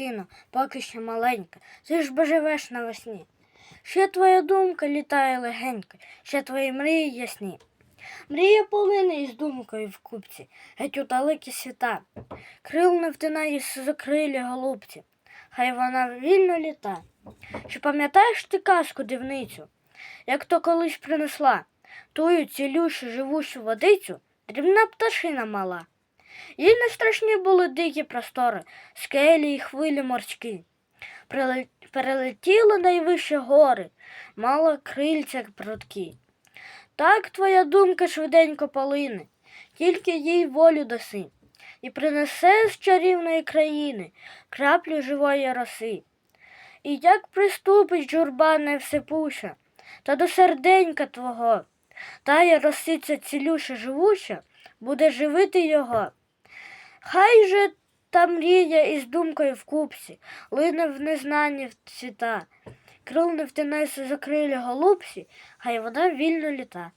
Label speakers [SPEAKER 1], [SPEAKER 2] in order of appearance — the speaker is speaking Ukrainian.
[SPEAKER 1] дитино, поки ще маленька, ти ж бо живеш навесні. Ще твоя думка літає легенько, ще твої мрії ясні. Мрія полине із думкою в купці, геть у далекі світа. Крил не втинає закрилі голубці, хай вона вільно літа. Чи пам'ятаєш ти казку дивницю, як то колись принесла тую цілющу живущу водицю, дрібна пташина мала. Їй не страшні були дикі простори, скелі й хвилі морські. Перелетіла найвищі гори, мала крильця прудкі. Так твоя думка швиденько полине, тільки їй волю даси, і принесе з чарівної країни краплю живої роси. І як приступить журба невсипуща, та до серденька твого, тая росиця цілюща живуща, буде живити його. Хай же та мрія із думкою в купці, лине в незнанні в цвіта, крил не втинайся закрилі голубці, хай вона вільно літа.